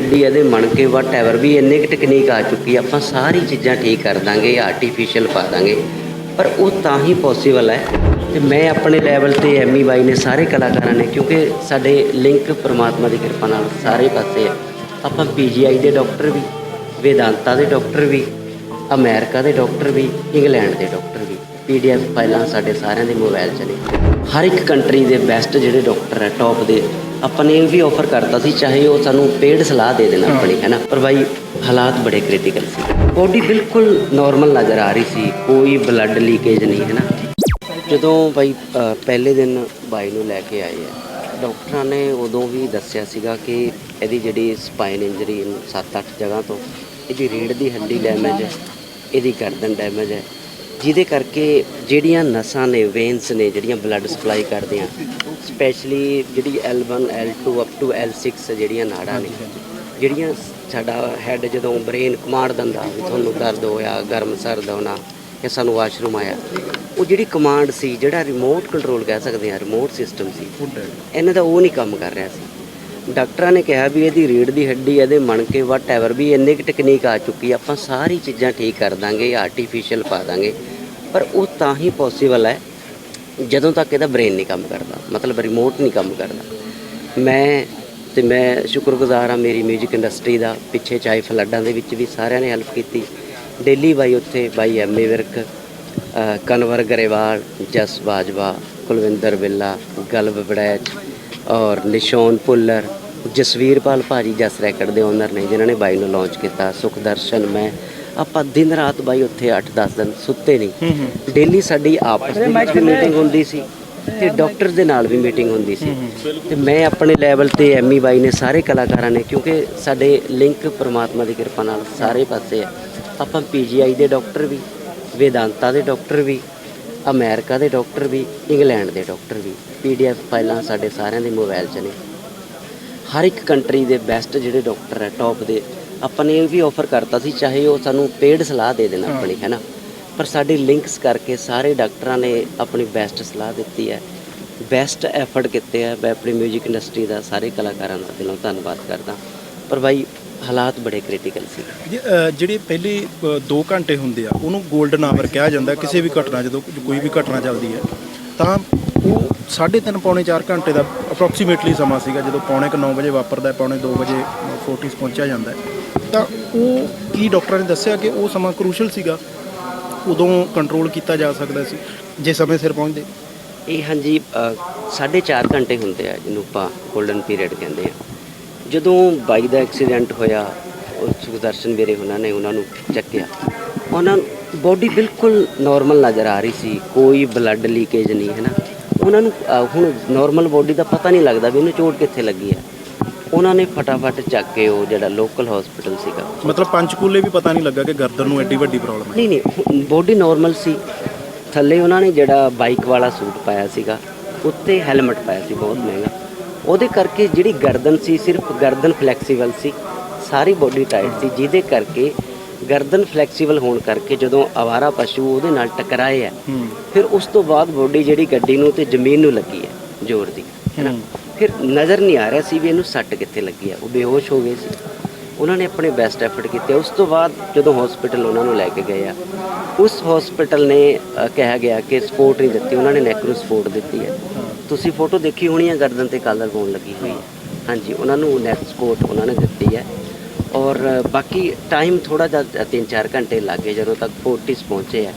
ਹੱਡੀ ਇਹਦੇ ਮਣਕੇ ਵਟਐਵਰ ਵੀ ਇੰਨੇ ਕੁ ਟੈਕਨੀਕ ਆ ਚੁੱਕੀ ਆ, ਆਪਾਂ ਸਾਰੀ ਚੀਜ਼ਾਂ ਠੀਕ ਕਰ ਦਾਂਗੇ ਆਰਟੀਫੀਸ਼ੀਅਲ ਪਾ ਦਾਂਗੇ। ਪਰ ਉਹ ਤਾਂ ਹੀ ਪੋਸੀਬਲ ਹੈ ਤੇ ਮੈਂ ਆਪਣੇ ਲੈਵਲ ਤੇ ਐਮੀ ਬਾਈ ਨੇ ਸਾਰੇ ਕਲਾਕਾਰਾਂ ਨੇ ਕਿਉਂਕਿ ਸਾਡੇ ਲਿੰਕ ਪ੍ਰਮਾਤਮਾ ਦੀ ਕਿਰਪਾ ਨਾਲ ਸਾਰੇ ਪਾਸੇ ਆ। ਆਪਾਂ ਪੀਜੀਆਈ ਦੇ ਡਾਕਟਰ ਵੀ ਵੇਦਾਂਤਾ ਦੇ ਡਾਕਟਰ ਵੀ ਅਮਰੀਕਾ ਦੇ ਡਾਕਟਰ ਵੀ ਇੰਗਲੈਂਡ ਦੇ ਡਾਕਟਰ ਵੀ ਪੀਡੀਐਫ ਫਾਈਲਾਂ ਸਾਡੇ ਸਾਰਿਆਂ ਦੇ ਮੋਬਾਈਲ 'ਚ ਨੇ। ਹਰ ਇੱਕ ਕੰਟਰੀ ਦੇ ਬੈਸਟ ਜਿਹੜੇ ਡਾਕਟਰ ਹੈ ਟੌਪ ਦੇ। ਆਪਾਂ ਨੇ ਇਹ ਵੀ ਆਫਰ ਕਰਤਾ ਸੀ ਚਾਹੇ ਉਹ ਸਾਨੂੰ ਪੇਡ ਸਲਾਹ ਦੇ ਦੇਣ ਆਪਣੀ ਹੈ ਨਾ? ਪਰ ਬਾਈ ਹਾਲਾਤ ਬੜੇ ਕ੍ਰਿਟੀਕਲ ਸੀ। ਬੋਡੀ ਬਿਲਕੁਲ ਨਾਰਮਲ ਨਜ਼ਰ ਆ ਰਹੀ ਸੀ ਕੋਈ ਬਲੱਡ ਲੀਕੇਜ ਨਹੀਂ ਹੈ ਨਾ? ਜਦੋਂ ਬਾਈ ਅ, ਪਹਿਲੇ ਦਿਨ ਬਾਈ ਨੂੰ ਲੈ ਕੇ ਆਏ ਆ ਡਾਕਟਰਾਂ ਨੇ ਉਦੋਂ ਵੀ ਦੱਸਿਆ ਸੀਗਾ ਕਿ ਇਹਦੀ ਜਿਹੜੀ ਸਪਾਈਨ ਇੰਜਰੀ 7-8 ਜਗ੍ਹਾ ਤੋਂ ਇਹਦੀ ਰੀੜ ਦੀ ਹੱਡੀ ਡੈਮੇਜ ਹੈ ਇਹਦੀ ਗਰਦਨ ਡੈਮੇਜ ਹੈ ਜਿਹਦੇ ਕਰਕੇ ਜਿਹੜੀਆਂ ਨਸਾਂ ਨੇ ਵੇਨਸ ਨੇ ਜਿਹੜੀਆਂ ਬਲੱਡ ਸਪਲਾਈ ਕਰਦੀਆਂ ਸਪੈਸ਼ਲੀ ਜਿਹੜੀ L1 L2 up to L6 ਜਿਹੜੀਆਂ ਨਾੜਾਂ ਨੇ ਜਿਹੜੀਆਂ ਸਾਡਾ ਹੈਡ ਜਦੋਂ ਬ੍ਰੇਨ ਕਮਾਂਡ ਦਿੰਦਾ ਵੀ ਤੁਹਾਨੂੰ ਦਰਦ ਹੋਇਆ ਗਰਮ ਸਰਦ ਹੋਣਾ ਜਾਂ ਸਾਨੂੰ ਵਾਸ਼ਰੂਮ ਆਇਆ ਉਹ ਜਿਹੜੀ ਕਮਾਂਡ ਸੀ ਜਿਹੜਾ ਰਿਮੋਟ ਕੰਟਰੋਲ ਕਹਿ ਸਕਦੇ ਆ ਰਿਮੋਟ ਸਿਸਟਮ ਸੀ ਇਹਨਾਂ ਦਾ ਉਹ ਨਹੀਂ ਕੰਮ ਕਰ ਰਿਹਾ ਸੀ। ਡਾਕਟਰਾਂ ਨੇ ਕਿਹਾ ਵੀ ਇਹਦੀ ਰੀੜ ਦੀ ਹੱਡੀ ਇਹਦੇ ਮਣਕੇ ਵਟਐਵਰ ਵੀ ਇੰਨੇ ਕੁ ਟੈਕਨੀਕ ਆ ਚੁੱਕੀ ਆਪਾਂ ਸਾਰੀ ਚੀਜ਼ਾਂ ਠੀਕ ਕਰ ਦਾਂਗੇ ਆਰਟੀਫੀਸ਼ੀਅਲ ਪਾ ਦਾਂਗੇ। ਪਰ ਉਹ ਤਾਂ ਹੀ ਪੋਸੀਬਲ ਹੈ ਜਦੋਂ ਤੱਕ ਇਹਦਾ ਬ੍ਰੇਨ ਨਹੀਂ ਕੰਮ ਕਰਦਾ ਮਤਲਬ ਰਿਮੋਟ ਨਹੀਂ ਕੰਮ ਕਰਦਾ। ਮੈਂ ਤੇ ਮੈਂ ਸ਼ੁਕਰਗੁਜ਼ਾਰ ਹਾਂ ਮੇਰੀ 뮤직 ਇੰਡਸਟਰੀ ਦਾ ਪਿੱਛੇ ਚਾਹੇ ਫਲੱਡਾਂ ਦੇ ਵਿੱਚ ਵੀ ਸਾਰਿਆਂ ਨੇ ਹੈਲਪ ਕੀਤੀ। ਡੇਲੀ ਬਾਈ ਉੱਥੇ ਬਾਈ ਐਮਏ ਵਿਰਕ ਅ, ਕਨਵਰ ਗਰੇਵਾਲ ਜਸ ਬਾਜਵਾ ਕੁਲਵਿੰਦਰ ਬਿੱਲਾ ਗਲਬ ਬੜੈਚ ਔਰ ਨਿਸ਼ੋਨ ਪੁੱਲਰ ਜਸਵੀਰਪਾਲ ਭਾਜੀ ਜਸ ਰੈਕਡ ਦੇ ਓਨਰ ਨੇ ਜਿਨ੍ਹਾਂ ਨੇ ਬਾਈ ਨੂੰ ਲਾਂਚ ਕੀਤਾ ਸੁਖਦਰਸ਼ਨ ਮੈਂ ਆਪਾਂ ਦਿਨ ਰਾਤ ਬਾਈ ਉੱਥੇ 8-10 ਦਿਨ ਸੁੱਤੇ ਨਹੀਂ। ਡੇਲੀ ਸਾਡੀ ਆਪਸ ਦੇ ਵਿੱਚ ਮੀਟਿੰਗ ਹੁੰਦੀ ਸੀ ਤੇ ਡਾਕਟਰ ਦੇ ਨਾਲ ਵੀ ਮੀਟਿੰਗ ਹੁੰਦੀ ਸੀ। ਤੇ ਮੈਂ ਆਪਣੇ ਲੈਵਲ ਤੇ ਐਮੀ ਬਾਈ ਨੇ ਸਾਰੇ ਕਲਾਕਾਰਾਂ ਨੇ ਕਿਉਂਕਿ ਸਾਡੇ ਲਿੰਕ ਪ੍ਰਮਾਤਮਾ ਦੀ ਕਿਰਪਾ ਨਾਲ ਸਾਰੇ ਪਾਸੇ ਆ। ਆਪਾਂ ਪੀਜੀਆਈ ਦੇ ਡਾਕਟਰ ਵੀ ਵੇਦਾਂਤਾ ਦੇ ਡਾਕਟਰ ਵੀ ਅਮਰੀਕਾ ਦੇ ਡਾਕਟਰ ਵੀ ਇੰਗਲੈਂਡ ਦੇ ਡਾਕਟਰ ਵੀ ਪੀਡੀਐਫ ਫਾਈਲਾਂ ਸਾਡੇ ਸਾਰਿਆਂ ਦੇ ਮੋਬਾਈਲ 'ਚ ਨੇ। ਹਰ ਇੱਕ ਕੰਟਰੀ ਦੇ ਬੈਸਟ ਜਿਹੜੇ ਡਾਕਟਰ ਹੈ ਟੌਪ ਦੇ ਆਪਾਂ ਨੇ ਇਹ ਵੀ ਆਫਰ ਕਰਤਾ ਸੀ ਚਾਹੇ ਉਹ ਸਾਨੂੰ ਪੇਡ ਸਲਾਹ ਦੇ ਦੇਣ ਆਪਣੀ ਹੈ। ਨਾ? ਪਰ ਸਾਡੇ ਲਿੰਕਸ ਕਰਕੇ ਸਾਰੇ ਡਾਕਟਰਾਂ ਨੇ ਆਪਣੀ ਬੈਸਟ ਸਲਾਹ ਦਿੱਤੀ ਹੈ। ਬੈਸਟ ਐਫਰਟ ਕੀਤੇ ਹੈ ਮੈਂ ਆਪਣੀ 뮤직 ਇੰਡਸਟਰੀ ਦਾ ਸਾਰੇ ਕਲਾਕਾਰਾਂ ਦਾ ਦਿਲੋਂ ਧੰਨਵਾਦ ਕਰਦਾ। ਪਰ ਬਾਈ ਹਾਲਾਤ ਬੜੇ ਕ੍ਰਿਟੀਕਲ ਸੀ। ਜਿਹੜੇ ਪਹਿਲੇ 2 ਘੰਟੇ ਹੁੰਦੇ ਆ ਉਹਨੂੰ ਗੋਲਡਨ ਆਵਰ ਕਿਹਾ ਜਾਂਦਾ ਕਿਸੇ ਵੀ ਘਟਨਾ ਜਦੋਂ ਕੋਈ ਵੀ ਘਟਨਾ ਚੱਲਦੀ ਹੈ ਤਾਂ ਉਹ 3.5 ਪੌਣੇ 4 ਘੰਟੇ ਦਾ ਅਪਰੋਕਸੀਮੇਟਲੀ ਸਮਾਂ ਸੀਗਾ ਜਦੋਂ ਪੌਣੇ 9 ਵਜੇ ਵਾਪਰਦਾ ਪੌਣੇ 2 ਵਜੇ ਫੋਰਟਿਸ ਪਹੁੰਚਿਆ ਜਾਂਦਾ ਤਾਂ ਉਹ ਕੀ ਡਾਕਟਰ ਨੇ ਦੱਸਿਆ ਕਿ ਉਹ ਸਮਾਂ ਕਰੂਸ਼ਲ ਸੀਗਾ ਉਦੋਂ ਕੰਟਰੋਲ ਕੀਤਾ ਜਾ ਸਕਦਾ ਸੀ ਜੇ ਸਮੇਂ ਸਿਰ ਪਹੁੰਚਦੇ। ਇਹ ਹਾਂਜੀ ਅ, ਸਾਢੇ ਚਾਰ ਘੰਟੇ ਹੁੰਦੇ ਆ ਜਿਹਨੂੰ ਆਪਾਂ 골ਡਨ ਪੀਰੀਅਡ ਕਹਿੰਦੇ ਆ। ਜਦੋਂ ਬਾਈਕ ਦਾ ਐਕਸੀਡੈਂਟ ਹੋਇਆ ਉਹ ਸੁਖਦਰਸ਼ਨ ਵੀਰੇ ਉਹਨਾਂ ਨੇ ਉਹਨਾਂ ਨੂੰ ਚੱਕਿਆ। ਉਹਨਾਂ ਬੋਡੀ ਬਿਲਕੁਲ ਨਾਰਮਲ ਨਜ਼ਰ ਆ ਰਹੀ ਸੀ ਕੋਈ ਬਲੱਡ ਲੀਕੇਜ ਨਹੀਂ ਹੈ ਨਾ? ਉਹਨਾਂ ਨੂੰ ਅ, ਹੁਣ ਨਾਰਮਲ ਬੋਡੀ ਦਾ ਪਤਾ ਨਹੀਂ ਲੱਗਦਾ ਵੀ ਇਹਨੂੰ ਚੋਟ ਕਿੱਥੇ ਲੱਗੀ ਹੈ। ਉਹਨਾਂ ਨੇ ਫਟਾਫਟ ਚੱਕ ਕੇ ਉਹ ਜਿਹੜਾ ਲੋਕਲ ਹਸਪੀਟਲ ਸੀਗਾ। ਮਤਲਬ ਪੰਚਕੂਲੇ ਵੀ ਪਤਾ ਨਹੀਂ ਲੱਗਾ ਕਿ ਗਰਦਨ ਨੂੰ ਐਡੀ ਵੱਡੀ ਪ੍ਰੋਬਲਮ ਹੈ। ਨਹੀਂ ਨਹੀਂ ਬੋਡੀ ਨਾਰਮਲ ਸੀ। ਥੱਲੇ ਉਹਨਾਂ ਨੇ ਜਿਹੜਾ ਬਾਈਕ ਵਾਲਾ ਸੂਟ ਪਾਇਆ ਸੀਗਾ ਉੱਤੇ ਹੈਲਮਟ ਪਾਇਆ ਸੀ ਬਹੁਤ ਮਹਿੰਗਾ। ਉਹਦੇ ਕਰਕੇ ਜਿਹੜੀ ਗਰਦਨ ਸੀ ਸਿਰਫ ਗਰਦਨ ਫਲੈਕਸੀਬਲ ਸੀ। ਸਾਰੀ ਬੋਡੀ ਟਾਈਟ ਸੀ ਜਿਹਦੇ ਕਰਕੇ ਗਰਦਨ ਫਲੈਕਸੀਬਲ ਹੋਣ ਕਰਕੇ ਜਦੋਂ ਆਵਾਰਾ ਪਸ਼ੂ ਉਹਦੇ ਨਾਲ ਟਕਰਾਏ ਆ ਫਿਰ ਉਸ ਤੋਂ ਬਾਅਦ ਬੋਡੀ ਜਿਹੜੀ ਗੱਡੀ ਨੂੰ ਤੇ ਜ਼ਮੀਨ ਨੂੰ ਲੱਗੀ ਹੈ ਜ਼ੋਰ ਦੀ ਹੈ ਨਾ। ਫਿਰ ਨਜ਼ਰ ਨਹੀਂ ਆ ਰਿਹਾ ਸੀ ਵੀ ਇਹਨੂੰ ਸੱਟ ਕਿੱਥੇ ਲੱਗੀ ਹੈ ਉਹ ਬੇਹੋਸ਼ ਹੋ ਗਏ ਸੀ। ਉਹਨਾਂ ਨੇ ਆਪਣੇ ਬੈਸਟ ਐਫਰਟ ਕੀਤੇ। ਉਸ ਤੋਂ ਬਾਅਦ ਜਦੋਂ ਹਸਪੀਟਲ ਉਹਨਾਂ ਨੂੰ ਲੈ ਕੇ ਗਏ ਆ ਉਸ ਹਸਪੀਟਲ ਨੇ ਕਿਹਾ ਗਿਆ ਕਿ ਸਪੋਰਟ ਨਹੀਂ ਦਿੱਤੀ ਉਹਨਾਂ ਨੇ ਨੈਕ ਨੂੰ ਸਪੋਰਟ ਦਿੱਤੀ ਹੈ। ਤੁਸੀਂ ਫੋਟੋ ਦੇਖੀ ਹੋਣੀ ਹੈ ਗਰਦਨ ਤੇ ਕਾਲਰ ਬੋਨ ਲੱਗੀ ਹੋਈ ਹੈ। ਹਾਂਜੀ ਉਹਨਾਂ ਨੂੰ ਨੈਕ ਸਪੋਰਟ ਉਹਨਾਂ ਨੇ ਦਿੱਤੀ ਹੈ। ਔਰ ਬਾਕੀ ਟਾਈਮ ਥੋੜਾ ਜਿਹਾ 3-4 ਘੰਟੇ ਲੱਗੇ ਜਦੋਂ ਤੱਕ ਫੋਰਟਿਸ ਪਹੁੰਚੇ ਆ।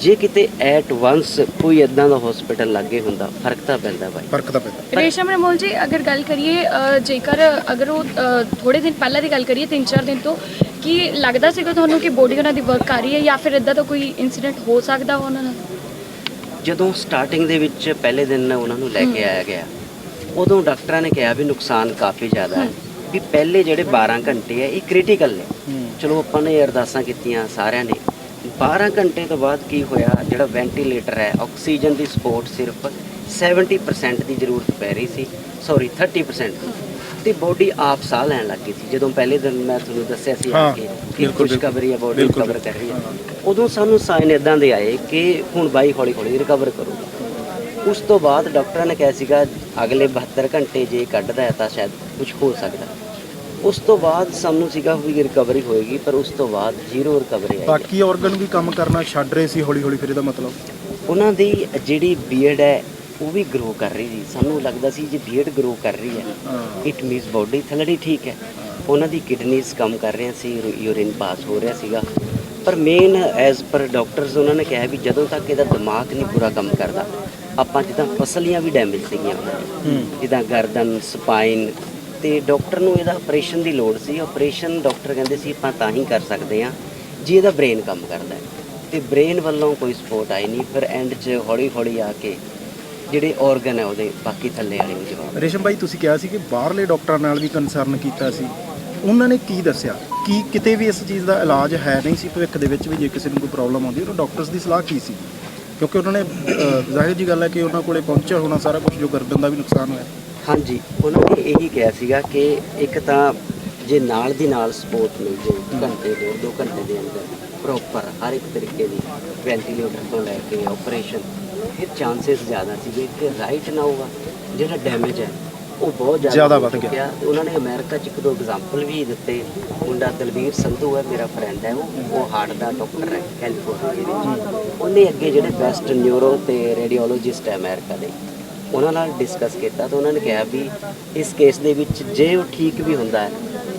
ਜੇ ਕਿਤੇ ਐਟ ਵਾਂਸ ਕੋਈ ਇਦਾਂ ਦਾ ਹਸਪੀਟਲ ਲੱਗੇ ਹੁੰਦਾ ਫ਼ਰਕ ਤਾਂ ਪੈਂਦਾ ਬਾਈ। ਫ਼ਰਕ ਤਾਂ ਪੈਂਦਾ। ਰੇਸ਼ਮ ਰਮੋਲ ਜੀ ਅਗਰ ਗੱਲ ਕਰੀਏ ਜੇਕਰ ਅਗਰ ਉਹ ਥੋੜੇ ਦਿਨ ਪਹਿਲਾਂ ਦੀ ਗੱਲ ਕਰੀਏ 3-4 ਦਿਨ ਤੋਂ ਕੀ ਲੱਗਦਾ ਸੀਗਾ ਤੁਹਾਨੂੰ ਕਿ ਬੋਡੀ ਉਹਨਾਂ ਦੀ ਵਰਕ ਕਰ ਰਹੀ ਹੈ ਜਾਂ ਫਿਰ ਇਦਾਂ ਦਾ ਕੋਈ ਇਨਸੀਡੈਂਟ ਹੋ ਸਕਦਾ ਵਾ ਉਹਨਾਂ ਨਾਲ? ਜਦੋਂ ਸਟਾਰਟਿੰਗ ਦੇ ਵਿੱਚ ਪਹਿਲੇ ਦਿਨ ਉਹਨਾਂ ਨੂੰ ਲੈ ਕੇ ਆਇਆ ਗਿਆ ਉਦੋਂ ਡਾਕਟਰਾਂ ਨੇ ਕਿਹਾ ਵੀ ਨੁਕਸਾਨ ਕਾਫੀ ਜ਼ਿਆਦਾ ਹੈ। ਵੀ ਪਹਿਲੇ ਜਿਹੜੇ 12 ਘੰਟੇ ਆ ਇਹ ਕ੍ਰਿਟੀਕਲ ਨੇ। ਚਲੋ ਆਪਾਂ ਨੇ ਅਰਦਾਸਾਂ ਕੀਤੀਆਂ ਸਾਰਿਆਂ ਨੇ। 12 ਘੰਟੇ ਤੋਂ ਬਾਅਦ ਕੀ ਹੋਇਆ ਜਿਹੜਾ ਵੈਂਟੀਲੇਟਰ ਹੈ ਆਕਸੀਜਨ ਦੀ ਸਪੋਰਟ ਸਿਰਫ 70% ਦੀ ਜ਼ਰੂਰਤ ਪੈ ਰਹੀ ਸੀ। ਸੌਰੀ 30% ਤੇ ਬੋਡੀ ਆਪ ਸਾਹ ਲੈਣ ਲੱਗ ਗਈ ਸੀ। ਜਦੋਂ ਪਹਿਲੇ ਦਿਨ ਮੈਂ ਤੁਹਾਨੂੰ ਦੱਸਿਆ ਸੀ ਆ ਕੇ ਕਿ ਖੁਸ਼ਖਬਰੀ ਹੈ ਬੋਡੀ ਰਿਕਵਰ ਕਰ ਰਹੀ ਹੈ ਉਦੋਂ ਸਾਨੂੰ ਸਾਈਨ ਇਦਾਂ ਦੇ ਆਏ ਕਿ ਹੁਣ ਬਾਈ ਹੌਲੀ ਹੌਲੀ ਰਿਕਵਰ ਕਰੂਗਾ ਉਸ ਤੋਂ ਬਾਅਦ ਡਾਕਟਰਾਂ ਨੇ ਕਿਹਾ ਸੀਗਾ ਅਗਲੇ 72 ਘੰਟੇ ਜੇ ਕੱਢਦਾ ਹੈ ਤਾਂ ਸ਼ਾਇਦ ਕੁਝ ਹੋ ਸਕਦਾ। ਉਸ ਤੋਂ ਬਾਅਦ ਸਾਨੂੰ ਸੀਗਾ ਵੀ ਰਿਕਵਰੀ ਹੋਏਗੀ ਪਰ ਉਸ ਤੋਂ ਬਾਅਦ ਜ਼ੀਰੋ ਰਿਕਵਰੀ ਆਈ। ਬਾਕੀ ਆਰਗਨ ਵੀ ਕੰਮ ਕਰਨਾ ਛੱਡ ਰਹੇ ਸੀ ਹੌਲੀ ਹੌਲੀ ਫਿਰ ਇਹਦਾ ਮਤਲਬ? ਉਹਨਾਂ ਦੀ ਜਿਹੜੀ ਬੀਐਡ ਹੈ ਉਹ ਵੀ ਗਰੋ ਕਰ ਰਹੀ ਸੀ। ਸਾਨੂੰ ਲੱਗਦਾ ਸੀ ਜੇ ਬੀਐਡ ਗਰੋ ਕਰ ਰਹੀ ਹੈ ਇਟ ਮੀਨਸ ਬੋਡੀ ਥਲੜੀ ਠੀਕ ਹੈ। ਉਹਨਾਂ ਦੀ ਕਿਡਨੀਜ਼ ਕੰਮ ਕਰ ਰਹੀਆਂ ਸੀ ਯੂਰਿਨ ਪਾਸ ਹੋ ਰਿਹਾ ਸੀਗਾ। ਪਰ ਮੇਨ ਐਜ਼ ਪਰ ਡਾਕਟਰਸ ਉਹਨਾਂ ਨੇ ਕਿਹਾ ਵੀ ਜਦੋਂ ਤੱਕ ਇਹਦਾ ਦਿਮਾਗ ਨਹੀਂ ਪੂਰਾ ਕੰਮ ਕਰਦਾ ਆਪਾਂ ਜਿੱਦਾਂ ਪਸਲੀਆਂ ਵੀ ਡੈਮੇਜ ਸੀਗੀਆਂ। ਜਿੱਦਾਂ ਗਰਦਨ ਸਪਾਈਨ ਤੇ ਡਾਕਟਰ ਨੂੰ ਇਹਦਾ ਆਪਰੇਸ਼ਨ ਦੀ ਲੋੜ ਸੀ। ਆਪਰੇਸ਼ਨ ਡਾਕਟਰ ਕਹਿੰਦੇ ਸੀ, ਆਪਾਂ ਤਾਂ ਹੀ ਕਰ ਸਕਦੇ ਹਾਂ, ਜੇ ਇਹਦਾ ਬ੍ਰੇਨ ਕੰਮ ਕਰਦਾ ਹੈ। ਤੇ ਬ੍ਰੇਨ ਵੱਲੋਂ ਕੋਈ ਸਪੋਰਟ ਆਈ ਨਹੀਂ। ਫਿਰ ਐਂਡ 'ਚ ਹੌਲੀ ਹੌਲੀ ਆ ਕੇ ਜਿਹੜੇ ਆਰਗਨ ਹੈ ਉਹਦੇ ਬਾਕੀ ਥੱਲੇ ਵਾਲੇ ਨੂੰ ਜਵਾਬ ਰੇਸ਼ਮ ਭਾਈ ਤੁਸੀਂ ਕਿਹਾ ਸੀ ਕਿ ਬਾਹਰਲੇ ਡਾਕਟਰਾਂ ਨਾਲ ਵੀ ਕੰਸਰਨ ਕੀਤਾ ਸੀ। ਉਹਨਾਂ ਨੇ ਕੀ ਦੱਸਿਆ? ਕੀ ਕਿਤੇ ਵੀ ਇਸ ਚੀਜ਼ ਦਾ ਇਲਾਜ ਹੈ ਨਹੀਂ ਸੀ ਭਵਿੱਖ ਦੇ ਵਿੱਚ ਵੀ ਜੇ ਕਿਸੇ ਨੂੰ ਕੋਈ ਪ੍ਰੋਬਲਮ ਆਉਂਦੀ ਉਹਨਾਂ ਡਾਕਟਰਸ ਦੀ ਸਲਾਹ ਕੀ ਸੀ? ਕਿਉਂਕਿ ਉਹਨਾਂ ਨੇ ਜ਼ਾਹਿਰ ਜੀ ਗੱਲ ਹੈ ਕਿ ਉਹਨਾਂ ਕੋਲੇ ਪਹੁੰਚਿਆ ਹੋਣਾ ਸਾਰਾ ਕੁਝ ਜੋ ਗਰਦਨ ਦਾ ਵੀ ਨੁਕਸਾਨ ਹੋਇਆ। ਹਾਂਜੀ ਉਹਨਾਂ ਨੇ ਇਹੀ ਕਿਹਾ ਸੀਗਾ ਕਿ ਇੱਕ ਤਾਂ ਜੇ ਨਾਲ ਦੀ ਨਾਲ ਸਪੋਰਟ ਮਿਲ ਜੇ ਘੰਟੇ ਡੇਢ ਦੋ ਘੰਟੇ ਦੇ ਅੰਦਰ ਪ੍ਰੋਪਰ ਹਰ ਇੱਕ ਤਰੀਕੇ ਦੀ ਵੈਂਟੀਲੇਟਰ ਤੋਂ ਲੈ ਕੇ ਆਪਰੇਸ਼ਨ ਫਿਰ ਚਾਂਸਸ ਜ਼ਿਆਦਾ ਸੀਗੇ ਕਿ ਰਾਈਟ ਨਾ ਹੋਗਾ ਜਿਹੜਾ ਡੈਮੇਜ ਹੈ ਉਹ ਬਹੁਤ ਜ਼ਿਆਦਾ ਵੱਧ ਗਿਆ। ਉਹਨਾਂ ਨੇ ਅਮਰੀਕਾ ਚ ਇੱਕ ਦੋ ਐਗਜ਼ਾਮਪਲ ਵੀ ਦਿੱਤੇ। ਮੁੰਡਾ ਦਲਵੀਰ ਸੰਧੂ ਹੈ ਮੇਰਾ ਫਰੈਂਡ ਹੈ ਉਹ ਉਹ ਹਾਰਟ ਦਾ ਡਾਕਟਰ ਹੈ ਕੈਲੀਫੋਰਨੀਆ ਦੇ ਉਹਨੇ ਅੱਗੇ ਜਿਹੜੇ ਬੈਸਟ ਨਿਊਰੋ ਤੇ ਰੇਡੀਓਲੋਜਿਸਟ ਹੈ ਅਮਰੀਕਾ ਦੇ। ਉਹਨਾਂ ਨਾਲ ਡਿਸਕਸ ਕੀਤਾ ਤਾਂ ਉਹਨਾਂ ਨੇ ਕਿਹਾ ਵੀ ਇਸ ਕੇਸ ਦੇ ਵਿੱਚ ਜੇ ਉਹ ਠੀਕ ਵੀ ਹੁੰਦਾ ਹੈ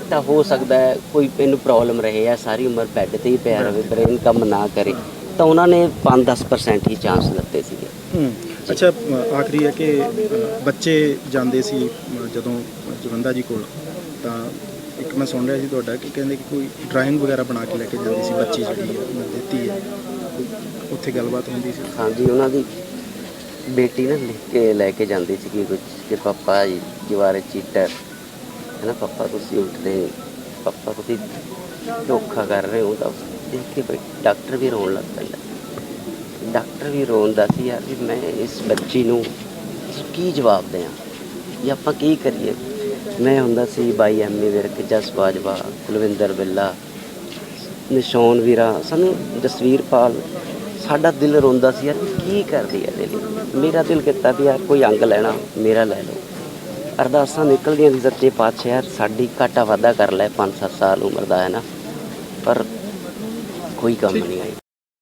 ਤਾਂ ਹੋ ਸਕਦਾ ਹੈ ਕੋਈ ਇਹਨੂੰ ਪ੍ਰੋਬਲਮ ਰਹੇ ਆ ਸਾਰੀ ਉਮਰ ਬੈੱਡ ਤੇ ਹੀ ਪਿਆ ਰਹੇ ਬ੍ਰੇਨ ਕੰਮ ਨਾ ਕਰੇ ਤਾਂ ਉਹਨਾਂ ਨੇ 5-10% ਹੀ ਚਾਂਸ ਦਿੱਤੇ ਸੀਗੇ। ਅੱਛਾ ਆਖਰੀ ਹੈ ਕਿ ਬੱਚੇ ਜਾਂਦੇ ਸੀ ਜਦੋਂ ਜਵੰਦਾ ਜੀ ਕੋਲ ਤਾਂ ਇੱਕ ਮੈਂ ਸੁਣ ਰਿਹਾ ਸੀ ਤੁਹਾਡਾ ਕਿ ਕਹਿੰਦੇ ਕਿ ਕੋਈ ਡਰਾਇੰਗ ਵਗੈਰਾ ਬਣਾ ਕੇ ਲੈ ਕੇ ਜਾਂਦੀ ਸੀ ਬੱਚੀ ਜਿਹੜੀ ਦਿੱਤੀ ਹੈ। ਉੱਥੇ ਗੱਲਬਾਤ ਹੁੰਦੀ ਸੀ? ਹਾਂਜੀ ਉਹਨਾਂ ਦੀ ਬੇਟੀ ਨਾ ਲਿਖ ਕੇ ਲੈ ਕੇ ਜਾਂਦੀ ਸੀ ਕੁਝ ਕਿ ਪਾਪਾ ਜੀ ਜਵਾਰੇ ਚੀਟਰ ਹੈ ਨਾ ਪਾਪਾ, ਤੁਸੀਂ ਉੱਠਦੇ ਨਹੀਂ ਪਾਪਾ, ਤੁਸੀਂ ਧੋਖਾ ਕਰ ਰਹੇ ਹੋ। ਤਾਂ ਦੇਖ ਕੇ ਬਈ ਡਾਕਟਰ ਵੀ ਰੋਣ ਲੱਗ ਪੈਂਦਾ। ਡਾਕਟਰ ਵੀ ਰੋਂਦਾ ਸੀ, ਯਾਰ ਵੀ ਮੈਂ ਇਸ ਬੱਚੀ ਨੂੰ ਕੀ ਜਵਾਬ ਦਿਆਂ ਜਾਂ ਆਪਾਂ ਕੀ ਕਰੀਏ? ਮੈਂ ਹੁੰਦਾ ਸੀ ਬਾਈ ਐਮਏ ਵਿਰਕ, ਜਸ ਬਾਜਵਾ, ਕੁਲਵਿੰਦਰ ਬਿੱਲਾ, ਨਿਸ਼ਾਨ ਵੀਰਾ। ਸਾਨੂੰ ਜਸਵੀਰ ਪਾਲ ਸਾਡਾ ਦਿਲ ਰੋਂਦਾ ਸੀ ਯਾਰ ਕੀ ਕਰਦੀ ਇਹਦੇ ਲਈ ਮੇਰਾ ਦਿਲ ਕੀਤਾ ਵੀ ਯਾਰ ਕੋਈ ਅੰਗ ਲੈਣਾ ਮੇਰਾ ਲੈ ਲਓ। ਅਰਦਾਸਾਂ ਨਿਕਲਦੀਆਂ ਸੀ ਸੱਚੇ ਪਾਤਸ਼ਾਹ ਯਾਰ ਸਾਡੀ ਘਾਟਾ ਵਾਧਾ ਕਰ ਲੈ 5-7 ਸਾਲ ਉਮਰ ਦਾ ਹੈ ਨਾ? ਪਰ ਕੋਈ ਕੰਮ ਨਹੀਂ ਆਈ।